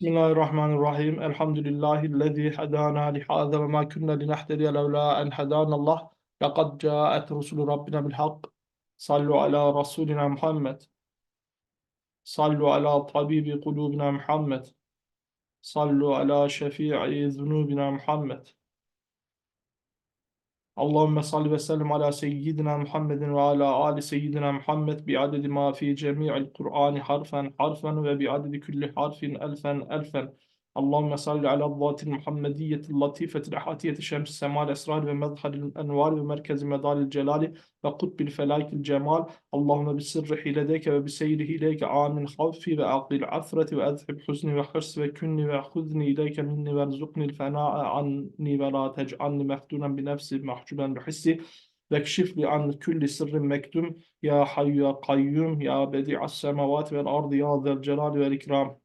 بسم الله الرحمن الرحيم الحمد لله الذي هدانا لهذا وما كنا لنهتدي لولا أن هدانا الله لقد جاءت رسل ربنا بالحق صلوا على رسولنا محمد صلوا على طبيب قلوبنا محمد صلوا على شفيع ذنوبنا محمد Allahümme salli ve sellem ala seyyidina Muhammedin ve ala ali seyyidina Muhammed bi adedi ma fi cemi'il Kur'ani harfen harfen ve bi adedi kulli harfin elfen elfen. اللهم صل على الذات المحمدية اللطيفة الأحاتية شمس السماء الأسرار بمظهر الأنوار ومركز مدار الجلال وقطب الفلاك الجمال. اللهم بسر حيلتك وبسيره إليك عامل خوفي وأقل عثرة وأذهب حزني وحرص وكني وخذني إليك مني وارزقني الفناء عني ولا تجعلني مفتونا بنفسي محجوبا بحسي. واكشف لي عن كل سر مكتوم يا حي يا قيوم. يا بديع السماوات والأرض يا ذا الجلال والإكرام.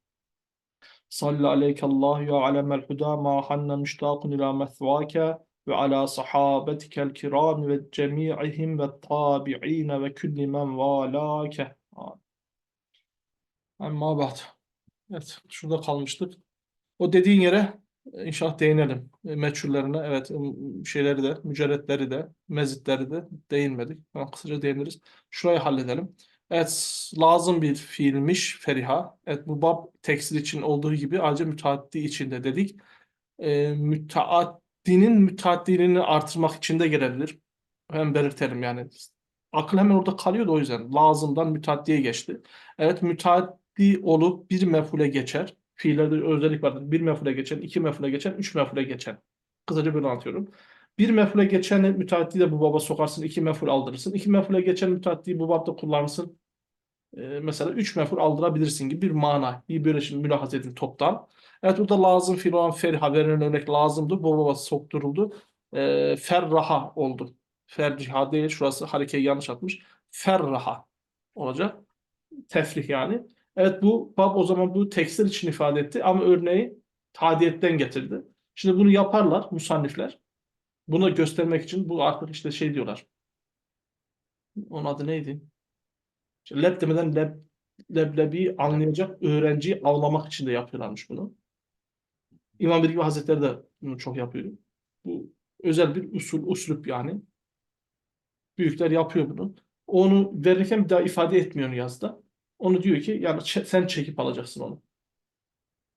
Salli aleykallahu ya alemel huda ma hanna müştakun ila methvake ve ala sahabetikel kiram ve cemi'ihim ve tabi'ine ve külli men valake. Amma ba'd. Evet, şurada kalmıştık. O dediğin yere e, inşallah değinelim. E, meçhullerine, evet um, şeyleri de, mücerretleri de, mezitleri de değinmedik. Yani kısaca değiniriz. Şurayı halledelim. Evet, lazım bir fiilmiş feriha. Evet, bu bab tekstil için olduğu gibi ayrıca müteaddi için de dedik. E, müteaddinin müteaddiliğini artırmak için de gelebilir. Hem belirtelim yani. Akıl hemen orada kalıyor da o yüzden. Lazımdan müteaddiye geçti. Evet, müteaddi olup bir mefule geçer. Fiillerde özellik vardır. Bir mefule geçen, iki mefule geçen, üç mefule geçen. Kısaca böyle anlatıyorum. Bir mefule geçen müteaddi de bu baba sokarsın, iki meful aldırırsın. İki mefule geçen müteaddiyi bu babda kullanırsın. Ee, mesela üç meful aldırabilirsin gibi bir mana. Bir böyle şimdi mülahaz edin toptan. Evet burada lazım fiil olan ferha verilen örnek lazımdı. Bu baba sokturuldu. Ee, ferraha oldu. Ferciha değil. Şurası harekeyi yanlış atmış. Ferraha olacak. Tefrih yani. Evet bu bab o zaman bu tekstil için ifade etti ama örneği tadiyetten getirdi. Şimdi bunu yaparlar musannifler. Bunu göstermek için bu artık işte şey diyorlar. Onun adı neydi? İşte leb demeden leb, leblebi anlayacak öğrenciyi avlamak için de yapıyorlarmış bunu. İmam Bilgi Hazretleri de bunu çok yapıyor. Bu özel bir usul, uslup yani. Büyükler yapıyor bunu. Onu verirken bir daha ifade etmiyor yazda. Onu diyor ki yani sen çekip alacaksın onu.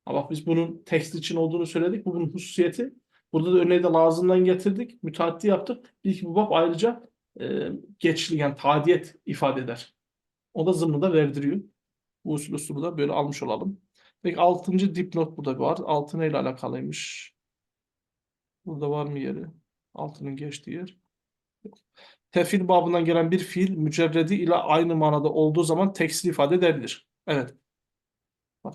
Ama biz bunun tekstil için olduğunu söyledik. Bu bunun hususiyeti. Burada da örneği de lazımdan getirdik. Müteaddi yaptık. Bir iki bu bab ayrıca e, geçli yani tadiyet ifade eder. O da zımnı da verdiriyor. Bu usul usulü da böyle almış olalım. Peki altıncı dipnot burada var. Altı neyle alakalıymış? Burada var mı yeri? Altının geçtiği yer. Tefil babından gelen bir fiil mücerredi ile aynı manada olduğu zaman tekstil ifade edebilir. Evet. Bak.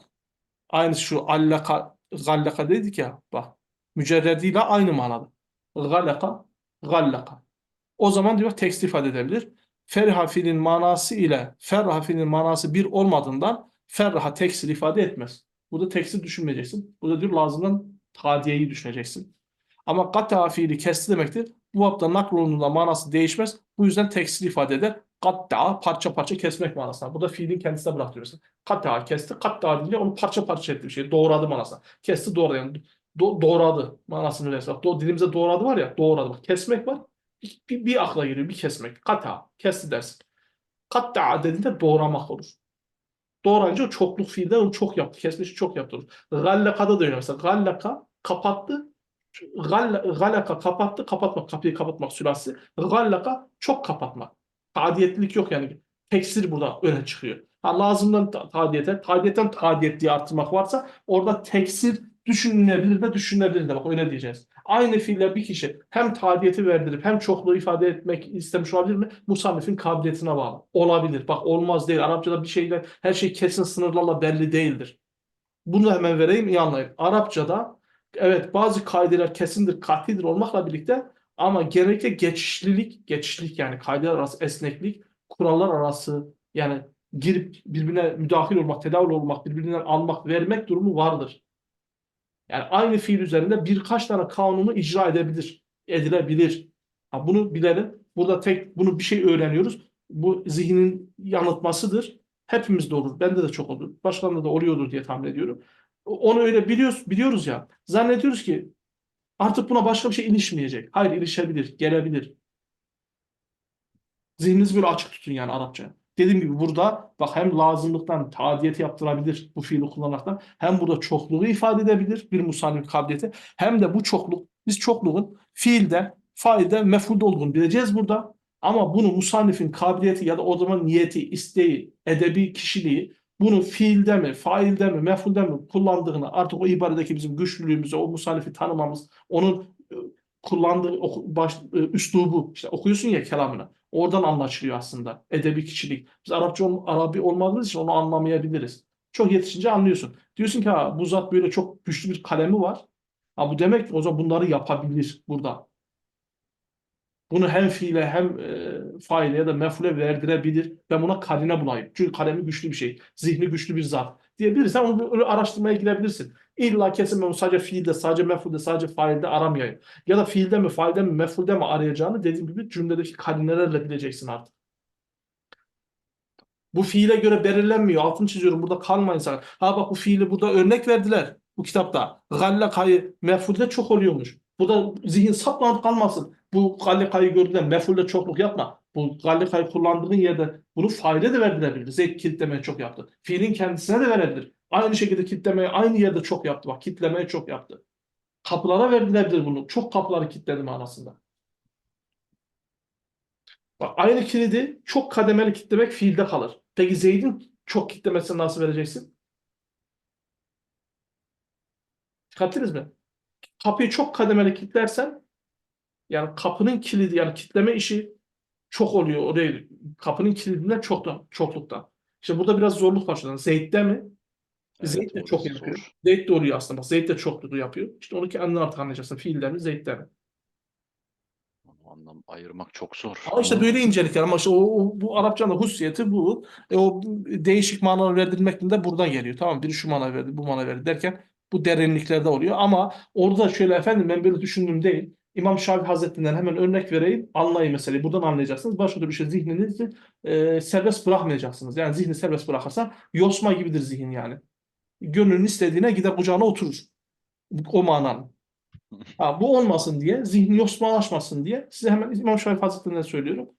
Aynı şu allaka, gallaka dedik ya. Bak. Mücerredi ile aynı manada. Gallaka, gallaka. O zaman diyor tekstil ifade edebilir. Ferha fiilin manası ile ferha fiilin manası bir olmadığından ferha tekstil ifade etmez. Burada tekstil düşünmeyeceksin. Burada diyor lazımdan tadiyeyi düşüneceksin. Ama kata fiili kesti demektir. Bu bapta naklolunduğunda manası değişmez. Bu yüzden tekstil ifade eder. Katta parça parça kesmek manasına. Bu da fiilin kendisine bıraktırıyorsun. Katta kesti. Katta deyince onu parça parça etti bir şey. Doğradı manasına. Kesti doğradı. Do- doğradı manasını verirse. Do- dilimize doğradı var ya doğradı. Bak, kesmek var. Bir, bir, bir akla geliyor bir kesmek. Kata kesti dersin. Katta dediğinde doğramak olur. Doğrayınca o çokluk fiilden onu çok yaptı. Kesmiş çok yaptı olur. Gallakada da öyle mesela. Gallaka kapattı. Gall- Galaka kapattı. Kapatmak. Kapıyı kapatmak sülasi. Gallaka çok kapatmak. Tadiyetlilik yok yani. Teksir burada öne çıkıyor. Ha, lazımdan ta- tadiyete, tadiyetten tadiyet diye artırmak varsa orada teksir düşünülebilir de düşünülebilir de bak öyle diyeceğiz. Aynı fiille bir kişi hem tadiyeti verdirip hem çokluğu ifade etmek istemiş olabilir mi? Musannifin kabiliyetine bağlı. Olabilir. Bak olmaz değil. Arapçada bir şeyle her şey kesin sınırlarla belli değildir. Bunu da hemen vereyim iyi anlayın. Arapçada evet bazı kaideler kesindir, katidir olmakla birlikte ama genellikle geçişlilik, geçişlik yani kaideler arası esneklik, kurallar arası yani girip birbirine müdahil olmak, tedavül olmak, birbirinden almak, vermek durumu vardır. Yani aynı fiil üzerinde birkaç tane kanunu icra edebilir, edilebilir. Ha, bunu bilelim. Burada tek bunu bir şey öğreniyoruz. Bu zihnin yanıltmasıdır. Hepimizde olur. Bende de çok olur. Başkalarında da oluyordur diye tahmin ediyorum. Onu öyle biliyoruz, biliyoruz ya. Zannediyoruz ki artık buna başka bir şey ilişmeyecek. Hayır ilişebilir, gelebilir. Zihninizi böyle açık tutun yani Arapça. Dediğim gibi burada bak hem lazımlıktan tadiyeti yaptırabilir bu fiili kullanaraktan hem burada çokluğu ifade edebilir bir musannif kabiliyeti hem de bu çokluk biz çokluğun fiilde, failde, mef'ulde olduğunu bileceğiz burada. Ama bunu musannifin kabiliyeti ya da o zaman niyeti, isteği, edebi kişiliği bunu fiilde mi, failde mi, mef'ulde mi kullandığını artık o ibaredeki bizim güçlülüğümüzü, o musannifi tanımamız, onun kullandığı oku- baş, e, üslubu, işte okuyorsun ya kelamını. Oradan anlaşılıyor aslında edebi kişilik. Biz Arapça Arabi olmadığımız için onu anlamayabiliriz. Çok yetişince anlıyorsun. Diyorsun ki ha bu zat böyle çok güçlü bir kalemi var. Ha bu demek ki o zaman bunları yapabilir burada. Bunu hem fiile hem e, faile ya da mef'ule verdirebilir. Ben buna karine bulayım. Çünkü kalemi güçlü bir şey. Zihni güçlü bir zat. Diyebilirsen onu araştırmaya gidebilirsin. İlla kesin ben sadece fiilde, sadece mef'ulde, sadece failde aramayayım. Ya da fiilde mi, failde mi, mef'ulde mi arayacağını dediğim gibi cümledeki karinelerle bileceksin artık. Bu fiile göre belirlenmiyor. Altını çiziyorum. Burada kalmayın sakın. Ha bak bu fiili burada örnek verdiler. Bu kitapta. Gallakayı mef'ulde çok oluyormuş. Burada zihin saplanıp kalmasın. Bu gallakayı gördüğünde mef'ulde çokluk yapma. Bu gallakayı kullandığın yerde bunu faile de verilebilir. Zeyt kitlemeye çok yaptı. Fiilin kendisine de verebilir. Aynı şekilde kitlemeye aynı yerde çok yaptı. Bak kitlemeye çok yaptı. Kapılara verilebilir bunu. Çok kapıları kilitledi manasında. Bak aynı kilidi çok kademeli kilitlemek fiilde kalır. Peki Zeyd'in çok kilitlemesini nasıl vereceksin? Dikkat mi? Kapıyı çok kademeli kilitlersen yani kapının kilidi yani kilitleme işi çok oluyor. Oraya kapının kilidinden çok çokluktan. İşte burada biraz zorluk an. Zeyd'de mi? Evet, Zeyd de çok yapıyor. zor. Zeyd de oluyor aslında. Bak Zeyd de çokluğu yapıyor. İşte onu kendin artık anlayacaksın. Fiiller mi, Zeyd'de mi? Onu anlam ayırmak çok zor. Ama işte böyle incelikler ama işte o, o- bu Arapçanın hususiyeti bu. E, o değişik manalar verdirilmek de buradan geliyor. Tamam biri şu mana verdi, bu mana verdi derken bu derinliklerde oluyor. Ama orada şöyle efendim ben böyle düşündüm değil. İmam Şafii Hazretlerinden hemen örnek vereyim. Anlayın meseleyi. Buradan anlayacaksınız. Başka bir şey zihninizi e, serbest bırakmayacaksınız. Yani zihni serbest bırakırsan yosma gibidir zihin yani. Gönlünün istediğine gider kucağına oturur. O mananın. Ha, bu olmasın diye, zihni yosmalaşmasın diye size hemen İmam Şafii Hazretlerinden söylüyorum.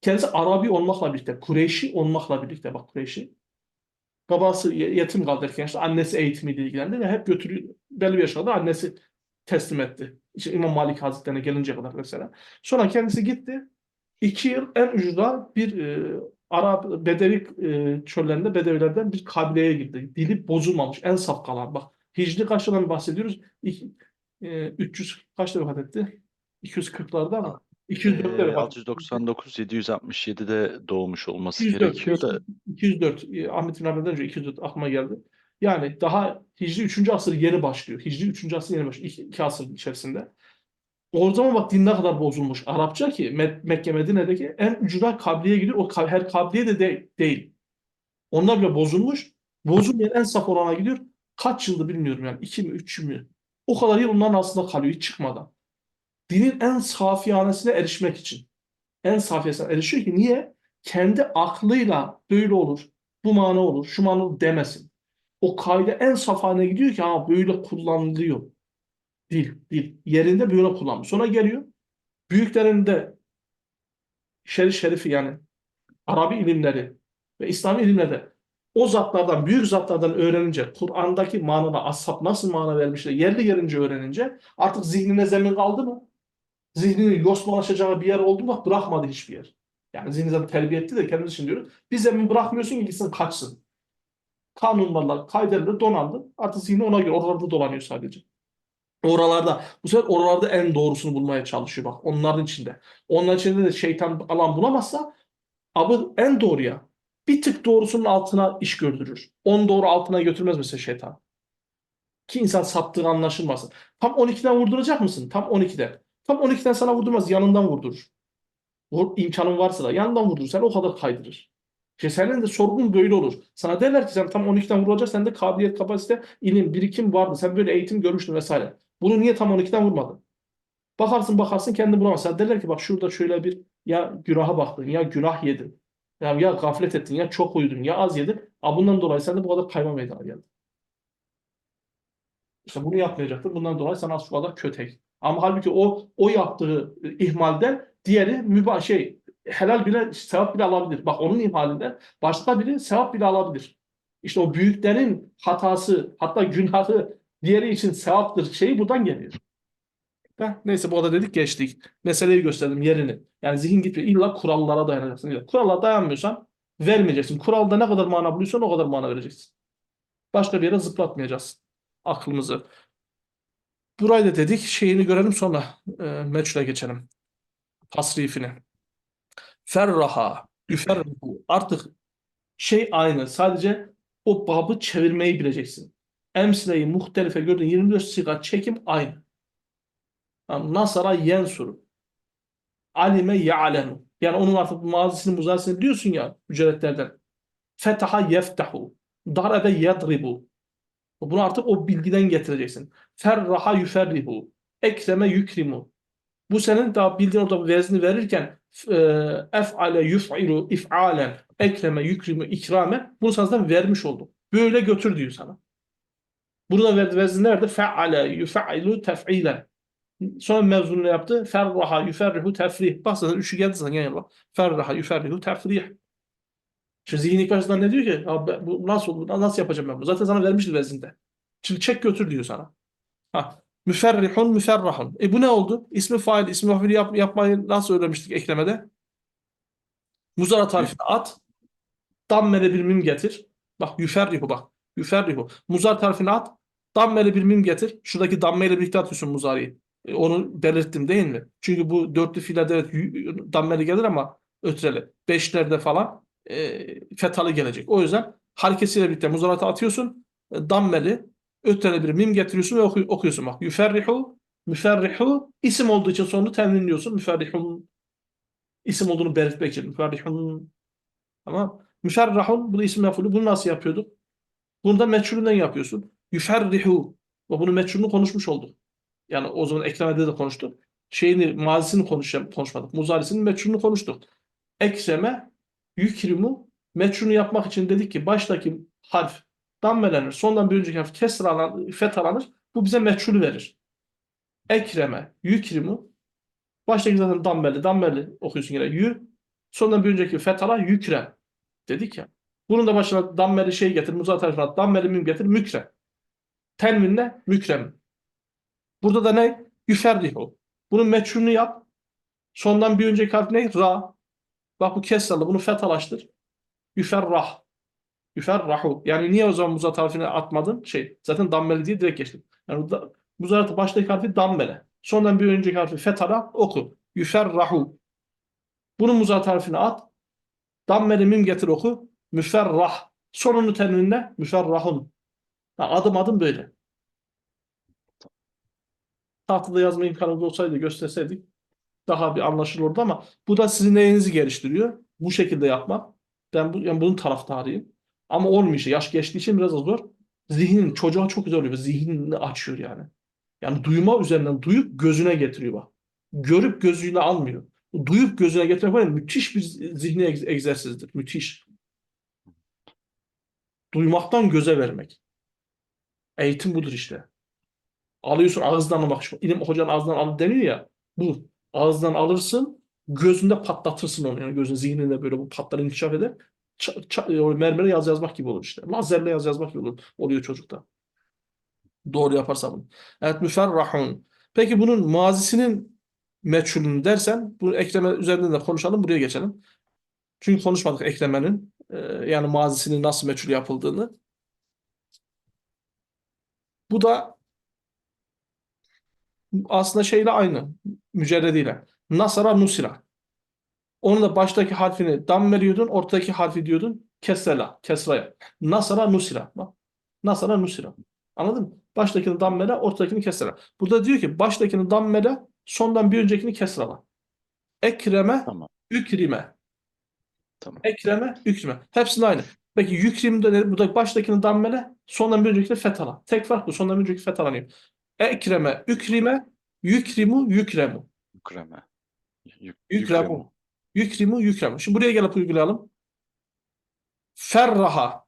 Kendisi Arabi olmakla birlikte, Kureyşi olmakla birlikte bak Kureyşi. Babası ye- yetim kalırken işte annesi eğitimiyle ilgilendi ve hep götürüyor. Belli bir yaşta da annesi teslim etti. İşte İmam Malik Hazretleri'ne gelince kadar mesela. Sonra kendisi gitti. İki yıl en ucuda bir e, Arap Bedevi e, çöllerinde Bedevilerden bir kabileye girdi. Dili bozulmamış. En saf kalan. Bak Hicri kaç yıldan bahsediyoruz? İki, e, 300 kaçta vefat etti? 240'larda ama. 204'te Ee, vefat etti. 699 767'de doğmuş olması 204, gerekiyor da 204 e, Ahmet bin Hanbel'den önce 204 aklıma geldi. Yani daha Hicri 3. asır yeni başlıyor. Hicri 3. asır yeni başlıyor. 2, 2 asır içerisinde. O zaman bak din ne kadar bozulmuş. Arapça ki Me- Mekke Medine'deki en ucuna kabliye gidiyor. O her kabliye de, de değil. Onlar bile bozulmuş. Bozulmayan en saf olana gidiyor. Kaç yıldır bilmiyorum yani. 2 mi 3 mü? O kadar yıl onların aslında kalıyor hiç çıkmadan. Dinin en safiyanesine erişmek için. En safiyesine erişiyor ki niye? Kendi aklıyla böyle olur, bu mana olur, şu mana olur demesin. O kaide en saf haline gidiyor ki ha böyle kullanılıyor. Dil, dil. Yerinde böyle kullanmış. Sonra geliyor. Büyüklerin de şerif şerifi yani Arabi ilimleri ve İslami ilimlerde o zatlardan, büyük zatlardan öğrenince, Kur'an'daki manada ashab nasıl mana vermişler, yerli yerince öğrenince artık zihnine zemin kaldı mı? Zihninin yosmalaşacağı bir yer oldu mu? Bırakmadı hiçbir yer. Yani zihni zaten terbiye etti de kendimiz için diyoruz. Bir zemin bırakmıyorsun ki gitsin kaçsın. Kanunlarla, kaidelerle donandı. Artık zihni ona göre oralarda dolanıyor sadece. Oralarda, bu sefer oralarda en doğrusunu bulmaya çalışıyor bak. Onların içinde. Onların içinde de şeytan alan bulamazsa abi en doğruya bir tık doğrusunun altına iş gördürür. 10 doğru altına götürmez mesela şeytan. Ki insan saptığı anlaşılmasın. Tam 12'den vurduracak mısın? Tam 12'de. Tam 12'den sana vurdurmaz. Yanından vurdurur. Vur, imkanın varsa da yanından vurdurur. Sen o kadar kaydırır. İşte senin de sorgun böyle olur. Sana derler ki sen tam 12'den vurulacak. Sende kabiliyet, kapasite, ilim, birikim vardı. Sen böyle eğitim görmüştün vesaire. Bunu niye tam 12'den vurmadın? Bakarsın bakarsın kendi bulamazsın. Derler ki bak şurada şöyle bir ya günaha baktın ya günah yedin. Ya, ya gaflet ettin ya çok uyudun ya az yedin. A bundan dolayı sen de bu kadar kayma meydana geldi. İşte bunu yapmayacaktır. Bundan dolayı sana şu kadar kötek. Ama halbuki o o yaptığı ihmalden diğeri mübah şey helal bile sevap bile alabilir. Bak onun ihmalinden başka biri sevap bile alabilir. İşte o büyüklerin hatası hatta günahı diğeri için sevaptır şeyi buradan geliyor. Heh, neyse bu da dedik geçtik. Meseleyi gösterdim yerini. Yani zihin gitmiyor. İlla kurallara dayanacaksın. Kurallara dayanmıyorsan vermeyeceksin. Kuralda ne kadar mana buluyorsan o kadar mana vereceksin. Başka bir yere zıplatmayacaksın aklımızı. Burayı da dedik. Şeyini görelim sonra e, meçhule geçelim. Tasrifini. Ferraha, yüferrihu. Artık şey aynı. Sadece o babı çevirmeyi bileceksin. Emsile-i muhtelife gördüğün 24 siga çekim aynı. Yani Nasara yensuru. Alime ya'lemu. Yani onun artık mazisini muzayesini biliyorsun ya mücerretlerden. Fetaha yeftahu. Darebe yadribu. Bunu artık o bilgiden getireceksin. Ferraha yüferrihu. Ekreme yükrimu. Bu senin daha bildiğin orada vezni verirken e, ef'ale yuf'ilu if'alen ekreme yükrimu ikrame bunu sana vermiş oldum. Böyle götür diyor sana. Burada verdi vezni nerede? Fe'ale yuf'ilu tef'ilen. Sonra mevzunu yaptı? Ferraha yuferrihu tefrih. Bak zaten üçü geldi zaten yan yana. Ferraha yuferrihu tefrih. Şimdi zihin ilk ne diyor ki? Abi bu nasıl olur? Nasıl yapacağım ben bunu? Zaten sana vermişti vezinde. Şimdi çek götür diyor sana. Ha. Müferrihun müferrahun. E bu ne oldu? İsmi fail, ismi mafili yap, yapmayı nasıl öğrenmiştik eklemede? Muzara tarifine at. Dammele bir mim getir. Bak yüferrihu bak. Yüferrihu. Muzar tarifine at. Dammele bir mim getir. Şuradaki dammeyle birlikte atıyorsun muzariyi. E, onu belirttim değil mi? Çünkü bu dörtlü fiillerde evet dammeli gelir ama ötreli. Beşlerde falan e, fetalı gelecek. O yüzden hareketiyle birlikte muzarata atıyorsun. E, dammeli ötreli bir mim getiriyorsun ve oku- okuyorsun. Bak yüferrihu müferrihu isim olduğu için sonunu tenvinliyorsun. Müferrihun isim olduğunu belirtmek için. Müferrihun Tamam. Müferrahun bu da isim mef'ulü. Bunu nasıl yapıyorduk? Bunu da meçhulünden yapıyorsun. Yüferrihu. Ve bunu meçhulünü konuşmuş olduk. Yani o zaman eklemede de konuştuk. Şeyini, mazisini konuş, konuşmadık. Muzarisinin meçhulünü konuştuk. Ekreme, yükrimu, meçhulünü yapmak için dedik ki baştaki harf dammelenir. Sondan bir önceki harf kesralanır, fethalanır. Bu bize meçhulü verir. Ekreme, yükrimu, baştaki zaten dammeli, dammeli okuyorsun yine. Yü, sondan bir önceki fethala yükrem. Dedik ya. Bunun da başına dammeli şey getir, muzat tarifine dammeli mim getir, mükrem. Tenvinle mükrem. Burada da ne? Yüferrihu. Bunun meçhulünü yap. Sondan bir önceki harf ne? Ra. Bak bu kesralı. Bunu fethalaştır. Yüferrah. Yüferrahu. Yani niye o zaman muzat harfine atmadın? Şey, zaten dammeli diye direkt geçtim. Yani da, muzat baştaki harfi dammele. Sondan bir önceki harfi fethala oku. Yüferrahu. Bunun muzat harfine at. Dammeli mim getir oku. Müferrah. Sonunu tenvinle müferrahun. Adım adım böyle. Tahtada yazma imkanımız olsaydı gösterseydik daha bir anlaşılır olurdu ama bu da sizin neyinizi geliştiriyor. Bu şekilde yapmak. Ben bu, yani bunun taraftarıyım. Ama olmuyor. Yaş geçtiği için biraz zor. Zihnin çocuğa çok güzel oluyor. Zihnini açıyor yani. Yani duyma üzerinden duyup gözüne getiriyor bak. Görüp gözüyle almıyor. Duyup gözüne getirmek var müthiş bir zihni egz- egzersizdir. Müthiş. Duymaktan göze vermek. Eğitim budur işte. Alıyorsun ağızdan almak. Şu ilim hocanın ağzından al deniyor ya. Bu. Ağızdan alırsın. Gözünde patlatırsın onu. Yani gözün zihninde böyle bu patlar inkişaf eder. Ça- ça- o mermere yaz yazmak gibi olur işte. Lazerle yaz yazmak gibi olur. Oluyor çocukta. Doğru yaparsa bunu. Evet müferrahun. Peki bunun mazisinin meçhulünü dersen bu ekleme üzerinden de konuşalım. Buraya geçelim. Çünkü konuşmadık eklemenin e, yani mazisinin nasıl meçhul yapıldığını. Bu da aslında şeyle aynı. Mücerrediyle. Nasara nusira. Onun da baştaki harfini dam veriyordun, ortadaki harfi diyordun kesrela, kesraya. Nasara nusira. Bak. Nasara nusira. Anladın mı? Baştakini dammele, ortadakini kesrela. Burada diyor ki baştakini dammele, sondan bir öncekini kesrala. Ekreme, Tamam. ükrime. Tamam. Ekreme, ükrime. Hepsinin aynı. Peki yükrimde ne? Burada baştakini dammele, sondan bir öncekini fethala. Tek fark bu. Sondan bir önceki fethalanıyor. Ekreme, ükrime, yükrimu, yükremu. Yükreme. Yük, Yükremu. Yükrimu, yükremu. Şimdi buraya gelip uygulayalım. Ferraha.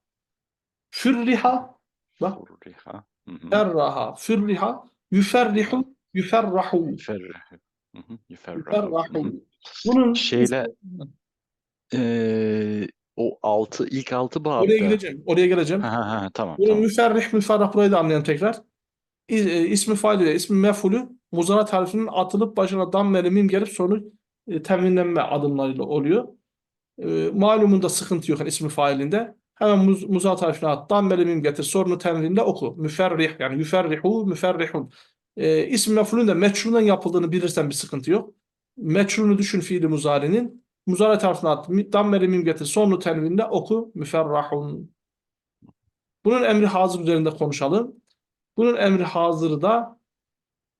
Fürriha. Bak. Hı. Ferraha, fürriha, yüferrihu, yüferrahu, Yüferrihu. Yüferrahu. Bunun Şeyle eee, o altı ilk altı oraya babda. geleceğim. Oraya geleceğim. Ha, ha, ha, tamam Bunun tamam. müferrih, müferrah burayı da anlayalım tekrar. İ- e, İsmi fail ile ismi mef'ulü muzara harfinin atılıp başına dammeli mim gelip sonu e, teminlenme adımlarıyla oluyor. E, malumunda sıkıntı yok yani ismi failinde. Hemen muz, muzat harfine at. Dammeli mim getir. Sorunu tenvinle oku. Müferrih yani yüferrihu, müferrihun. E, ismi mef'ulün de meçhulden yapıldığını bilirsen bir sıkıntı yok. Meçhulünü düşün fiili muzarinin. Muzarat harfine at. Dammeli mim getir. Sorunu tenvinle oku. Müferrahun. Bunun emri hazır üzerinde konuşalım. Bunun emri hazırı da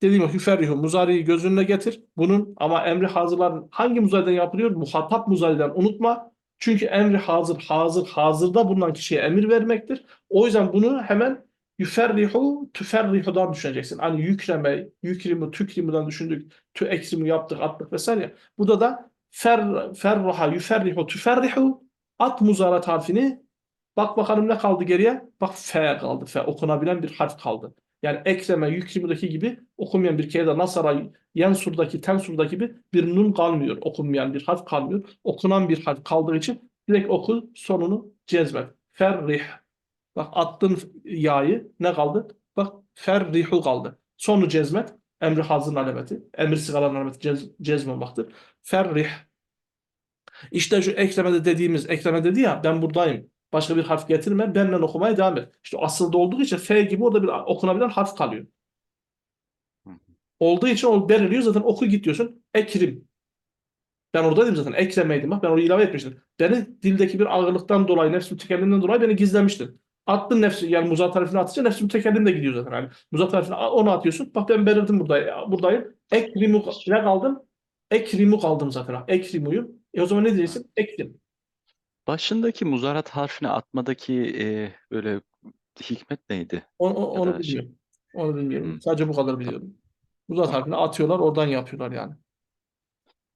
dediğim gibi hüferrihu muzariyi gözününe getir. Bunun ama emri hazırlar hangi muzariden yapılıyor? Muhatap muzariden unutma. Çünkü emri hazır, hazır, hazırda bulunan kişiye emir vermektir. O yüzden bunu hemen yüferrihu, tüferrihudan düşüneceksin. Hani yükreme, yükrimu, tükrimudan düşündük. Tü yaptık, attık vesaire. Burada da fer, ferraha, yüferrihu, tüferrihu at muzarat harfini Bak bakalım ne kaldı geriye? Bak F kaldı. F okunabilen bir harf kaldı. Yani ekleme, yükrimudaki gibi okunmayan bir kere de nasara, yensurdaki, tensurdaki gibi bir nun kalmıyor. Okunmayan bir harf kalmıyor. Okunan bir harf kaldığı için direkt oku sonunu cezmet. Ferrih. Bak attın ya'yı ne kaldı? Bak ferrihu kaldı. Sonu cezmet. Emri hazırın alameti. Emri sigaların alameti cez, cezmemaktır. Ferrih. İşte şu eklemede dediğimiz, ekleme dedi ya ben buradayım. Başka bir harf getirme, benimle okumaya devam et. İşte asılda olduğu için F gibi orada bir okunabilen harf kalıyor. Olduğu için o belirliyor zaten oku git diyorsun. Ekrim. Ben oradaydım zaten. Eklemeydim bak. Ben orayı ilave etmiştim. Beni dildeki bir ağırlıktan dolayı, nefs mütekellimden dolayı beni gizlemiştin. Attın nefsi yani muzat tarifini atınca nefs mütekellim de gidiyor zaten. Yani muzat tarifini onu atıyorsun. Bak ben belirdim burada, buradayım. Ekrimu ne kaldım? Ekrimu kaldım zaten. Ekrimu'yu. E o zaman ne diyeceksin? Ekrim. Başındaki muzarat harfini atmadaki eee, böyle hikmet neydi? Onu, o- Ya onu da şey- bilmiyorum. Onu bilmiyorum. Hmm. Sadece bu kadar biliyorum. Muzat Tamam. harfini atıyorlar, oradan yapıyorlar yani.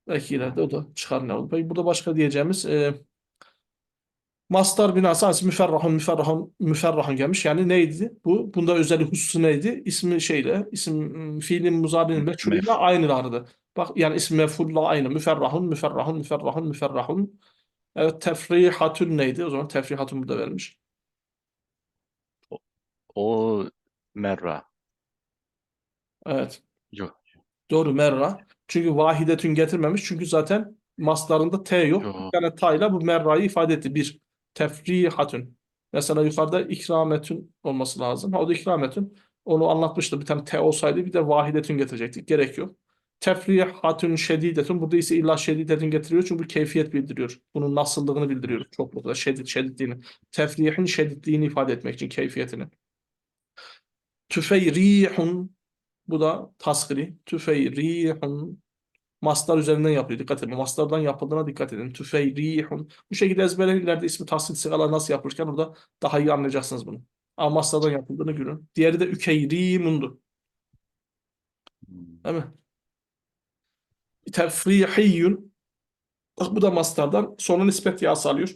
Belki ileride o da çıkar ne olur. Peki burada başka diyeceğimiz e, mastar binası aslında müferrahun müferrahun müferrahun gelmiş. Yani neydi bu? Bunda özel hususu neydi? İsmi şeyle, isim fiilin muzarinin meçhulüyle aynılardı. Bak yani ismi mef'ulla aynı. Müferrahun, müferrahun, müferrahun, müferrahun. Evet tefrihatun neydi? O zaman tefrihatun burada vermiş. O merra. Evet. Yok. Doğru merra. Çünkü vahidetün getirmemiş. Çünkü zaten maslarında T yok. Yok. Bir tane tayla bu merrayı ifade etti. Bir. Tefrihatün. Mesela yukarıda ikrametün olması lazım. Ha, o da ikrametün. Onu anlatmıştı. Bir tane T olsaydı bir de vahidetün getirecektik. Gerek yok. Tefrihatün şedidetün. Burada ise illa şedidetün getiriyor. Çünkü bu keyfiyet bildiriyor. Bunun nasıllığını bildiriyor. Çoklukla şedid, şedidliğini. Tefrihin şedidliğini ifade etmek için keyfiyetini. Tüfeyrihun bu da tasgiri. Tüfeyrihun. Mastar üzerinden yapıyor. Dikkat edin. Mastardan yapıldığına dikkat edin. Tüfeyrihun. Bu şekilde ezberleyin. İleride ismi tasgir sigalar nasıl yapılırken orada daha iyi anlayacaksınız bunu. Ama mastardan yapıldığını görün. Diğeri de ükeyrimundu. Hmm. Değil mi? Tefrihiyyun. Bak bu da mastardan. Sonra nispet yası alıyor.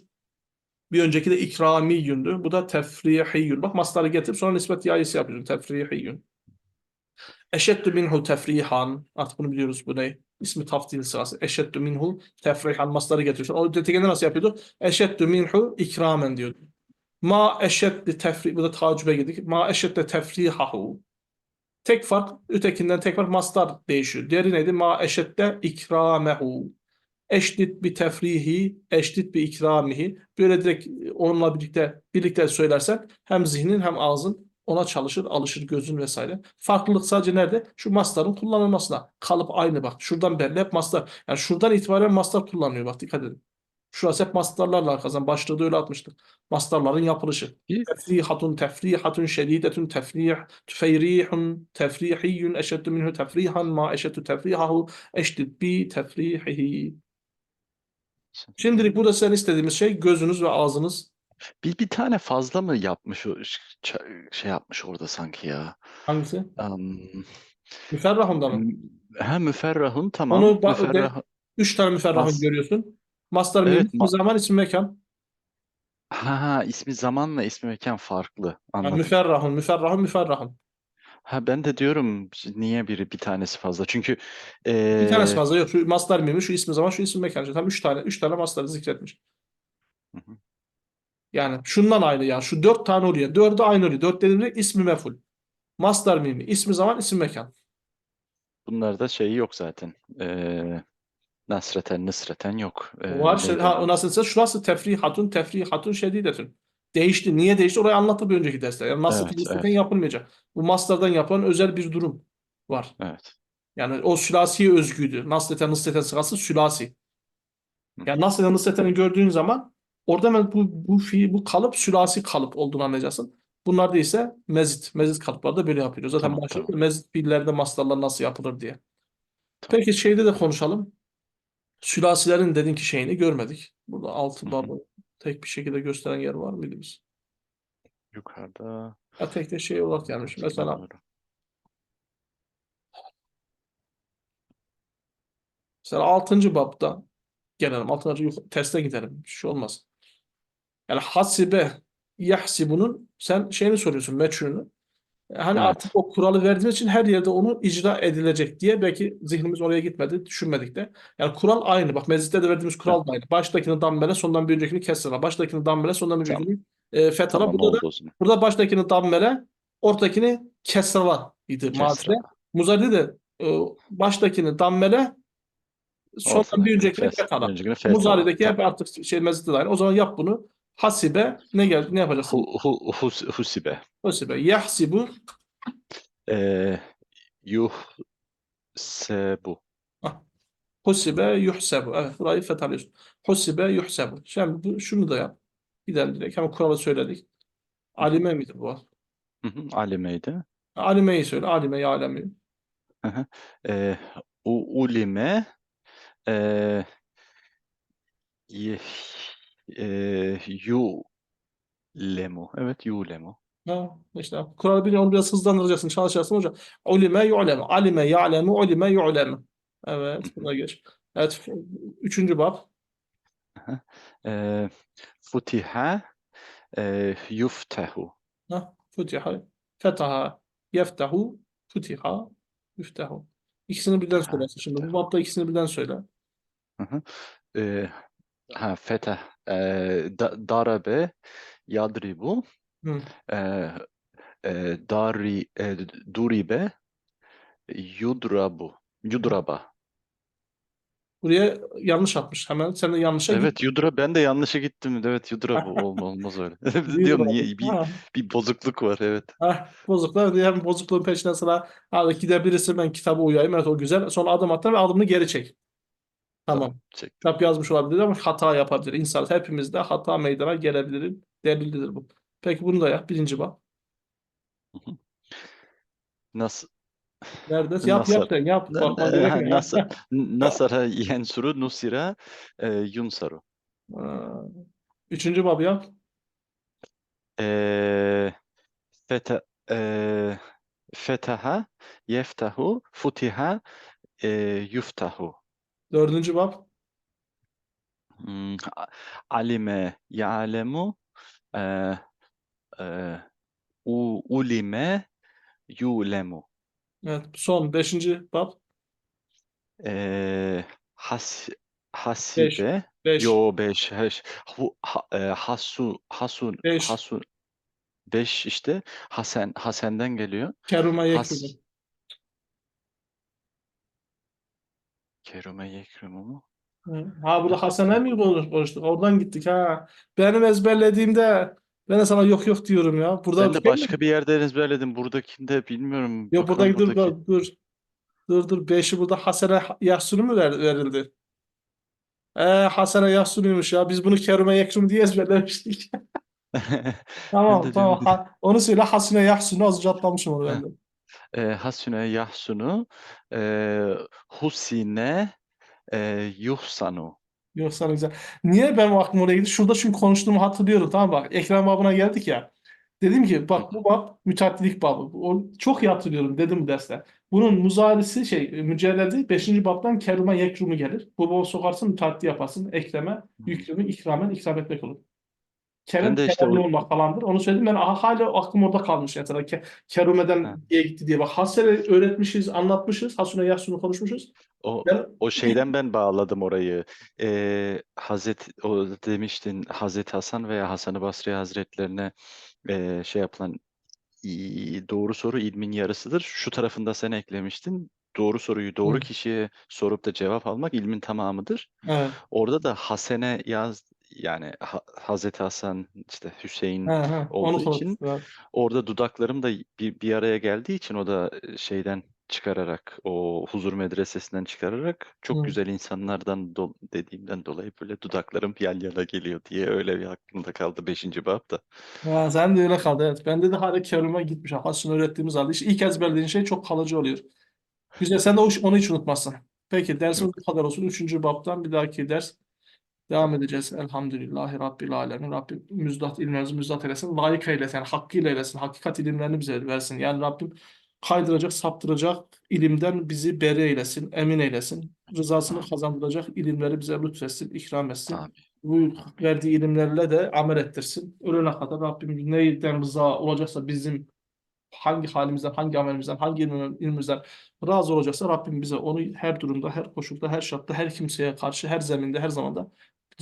Bir önceki de ikramiyyündü. Bu da tefrihiyyun. Bak mastarı getirip sonra nispet yayısı yapıyorsun. Tefrihiyyun. Eşeddü minhu tefrihan. Artık bunu biliyoruz. Bu ne? İsmi taftil sırası. Eşeddü minhu tefrihan. Masları getiriyorsun. O ötekinde nasıl yapıyordu? Eşeddü minhu ikramen diyordu. Ma eşeddi tefri. Bu da tacübe girdik. Ma eşedde tefrihahu. Tek fark, ötekinden tek fark mastar değişiyor. Diğeri neydi? Ma eşedde ikramehu. Eşdit bir tefrihi, eşdit bir ikramihi. Böyle direkt onunla birlikte birlikte söylersen hem zihnin hem ağzın ona çalışır, alışır gözün vesaire. Farklılık sadece nerede? Şu mastarın kullanılmasına. Kalıp aynı bak. Şuradan belli hep mastar. Yani şuradan itibaren mastar kullanılıyor bak dikkat edin. Şurası hep mastarlarla arkadaşlar. Başlığı da öyle atmıştık. Mastarların yapılışı. Tefrihatun, tefrihatun, şedidetun, tefrih, tüfeyrihun, tefrihiyyun, eşeddü minhu tefrihan, ma eşeddü tefrihahu, eşdid bi tefrihihi. Şimdilik burada sizden istediğimiz şey gözünüz ve ağzınız. Bir, bir tane fazla mı yapmış o ş- ç- şey yapmış orada sanki ya. Hangisi? Am, Müferrahun'da mı? ha müferrahun tamam. Onu ba- Müferrah Üç tane müferrahun Mas- görüyorsun. Mastar Evet, mim ma- zaman isim mekan. Ha, ha, ismi zamanla ismi mekan farklı. Ha, Anladım. müferrahun, müferrahun, müferrahun. Ha ben de diyorum niye biri bir tanesi fazla? Çünkü Bir tanesi eee, fazla yok. Şu mastar mimi, şu ismi zaman, şu ismi mekan. Tam üç tane, üç tane mastarı zikretmiş. Hı hı. Yani şundan aynı yani. Şu dört tane oluyor. Dördü aynı oluyor. Dört dediğimde ismi meful. Mastar mimi, ismi zaman, ismi mekan. bunlarda şeyi yok zaten. Eee Nasreten, Nısreten yok. Eee, Var şey, ha, o? nasılsa şurası tefrihatun, tefrihatun şedidetin. Değişti. Niye değişti? Orayı anlattı bir önceki derste. Yani nasıl Evet, nispeten evet, yapılmayacak. Bu mastardan yapılan özel bir durum var. evet. Yani o sülasiye özgüydü. Nasleten, nısleten sırası sülasi. Yani nasleten, nısleteni gördüğün zaman orada hemen bu, bu fiil, bu kalıp sülasi kalıp olduğunu anlayacaksın. Bunlarda ise mezit. Mezit kalıplarda böyle yapılıyor. Zaten Tamam, başlıkta tamam, mezit fiillerde mastarlar nasıl yapılır diye. tamam. Peki şeyde de konuşalım. Sülasilerin dedin ki şeyini görmedik. Burada altı babı tek bir şekilde gösteren yer var mıydı biz? Yukarıda Ya tek de şey olarak gelmiş. Mesela hatırlamıyorum. mesela 6. babda gelelim. 6. yuk- teste gidelim. Bir şey olmaz. Yani hasibe yahsibunun sen şeyini soruyorsun meçhulünü. Hani Evet, artık o kuralı verdiğimiz için her yerde onu icra edilecek diye belki zihnimiz oraya gitmedi, düşünmedik de. Yani kural aynı. Bak mecliste de verdiğimiz evet. kural da aynı. Baştakini dammele, sondan bir öncekini kesrala. Baştakini dammele, sondan bir Tamam, öncekini e, fethala. tamam Burada da burada baştakini dammele, ortakini kesrala idi mazide. Kesra. Muzari de e, baştakini dammele, sondan bir öncekini fethala. Muzari'deki hep Tamam. artık şey mezite de aynı. O zaman yap bunu. Hasibe ne geldi? Ne? Hu, hu, hus, husibe. Hasibe. Yahsibu. Eee yuhsebu. Ah, Husibe yuhsebu. Evet burayı fethalıyorsun. Husibe yuhsebu. Şimdi bu, şunu da yap. Gidelim direkt. Hemen kuralı söyledik. Alime miydi bu? Hı hı. Alimeydi. Alimeyi söyle. Alime ya alemi. Hı hı. Eee u, ulime y- eee yulemu. Evet yulemu. Ha, işte kuralı biliyor. Onu biraz hızlandıracaksın. Çalışacaksın hocam. Ulime yu'lemu. Alime ya'lemu. Ulime yu'lemu. Evet. Buna geç. Evet. Üçüncü bab. Eee futiha eee yuftehu. Ha, futiha. Fetaha. Yeftehu. Futiha. Yüftehu. İkisini birden Futiha söylersin. Şimdi bu yuftehu. babda ikisini birden söyle. Hı hı. Eee ha fetah eee da, darabe yadribu Hı. eee eee dari eee duribe yudrabu. Yudraba. Buraya yanlış atmış. Hemen sen de yanlışa git. Evet Yudra ben de yanlışa gittim. Evet Yudrabu olma, olmaz öyle. Yudra Diyorum bu. niye bir Ha, bir bozukluk var evet. ha, bozuklar diye hem bozukluğun peşinden sıra hadi gidebilirsin ben kitabı uyayım. Evet o güzel. Sonra adım attın ve adımını geri çek. Tamam. Çektim. Kitap yazmış olabilir ama hata yapabilir. İnsan hepimizde hata meydana gelebilir. Delildir bu. Peki bunu da yap. Birinci bak. Nasıl Nerede? Yap yap Nasar. sen yap. Bakma gerek yok. Nasar. Nasara yensuru nusira eee yunsaru. Ha, Üçüncü bab yap. Eee feta eee fetaha yeftahu futiha eee yuftahu. Dördüncü bab. Hmm, alime ya'lemu eee eee u ulime yulemu. Evet. Son. Beşinci bab. Eee has Beş. hasibe Beş. yo 5 hu, ha, eee, hasu hasun Beş. hasun 5 işte Hasen Hasen'den geliyor. Keruma Has. Kerume yekrumu mu? Ha burada Hasan'a mı konuş- konuştuk? Oradan gittik ha. Benim ezberlediğimde ben de sana yok yok diyorum ya. Burada Ben de şey mi? başka bir yerden ezberledim. Buradakinde bilmiyorum. Yok buradaki dur buradaki. dur dur. Dur. Beşi burada Hasan'a Yahsun'u mu ver- verildi? Ee, Hasan'a Yahsun'uymuş ya. Biz bunu Kerime Yekrum diye ezberlemiştik. Tamam tamam. Ha, onu söyle Hasine Yahsun'u azıcık atlamışım onu ben de. E, Hasune Yahsunu e, Husine e, Yuhsanu. Yok sana güzel. Niye benim aklım oraya gitti? Şurada çünkü konuştuğumu hatırlıyorum. Tamam bak. Ekrem babına geldik ya. Dedim ki bak bu bab müteaddilik babı. O, çok iyi hatırlıyorum dedim derste. Bunun muzarisi şey mücelledi 5. babdan keruma yekrumu gelir. Bu babı sokarsın müteaddi yaparsın. Ekreme, Hı. yüklümü, ikramen, ikram etmek olur. Kerim Ben de işte temelli o- olmak falandır. Onu söyledim ben aha, hala aklım orada kalmış. Mesela Ke Kerume'den Ha. diye gitti diye. Bak Hasen'i öğretmişiz, anlatmışız. Hasune Yasun'u konuşmuşuz. O Ben o şeyden ben bağladım orayı. Ee, Hazreti o demiştin Hazreti Hasan veya Hasan-ı Basri Hazretlerine ee, şey yapılan doğru soru ilmin yarısıdır. Şu tarafında sen eklemiştin. Doğru soruyu doğru Hı. kişiye sorup da cevap almak ilmin tamamıdır. evet. Orada da Hasene yaz yani Ha- Hazreti Hasan işte Hüseyin He, he. Onu olduğu için orada dudaklarım da bir, bir araya geldiği için o da şeyden çıkararak o huzur medresesinden çıkararak çok Hı. güzel insanlardan do- dediğimden dolayı böyle dudaklarım yan yana geliyor diye öyle bir aklımda kaldı 5. bab da. Ha, sen de öyle kaldı evet. Bende de hala Kerim'e gitmiş. Hasune öğrettiğimiz halde. İşte ilk ezberlediğin şey çok kalıcı oluyor. Güzel. Sen de o- onu hiç unutmazsın. Peki dersimiz bu kadar olsun. Üçüncü baptan bir dahaki ders devam edeceğiz. Elhamdülillahi Rabbil Alemin. Rabbim müjdat ilmimizi müjdat eylesin. Layık eylesin. Yani hakkıyla eylesin. Hakikat ilimlerini bize versin. Yani Rabbim kaydıracak, saptıracak ilimden bizi beri eylesin. Emin eylesin. Rızasını Amin. kazandıracak ilimleri bize lütfetsin, ikram etsin. Amin. Bu verdiği ilimlerle de amel ettirsin. Ölene kadar Rabbim neyden rıza olacaksa bizim hangi halimizden, hangi amelimizden, hangi ilmimizden razı olacaksa Rabbim bize onu her durumda, her koşulda, her şartta, her kimseye karşı, her zeminde, her zamanda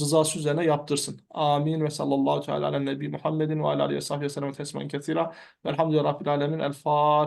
rızası üzerine yaptırsın. Amin ve sallallahu teala ala nebi Muhammedin ve ala aleyhi ve sahbihi ve sellem tesmen kesira. Velhamdülillahi Rabbil alemin. El.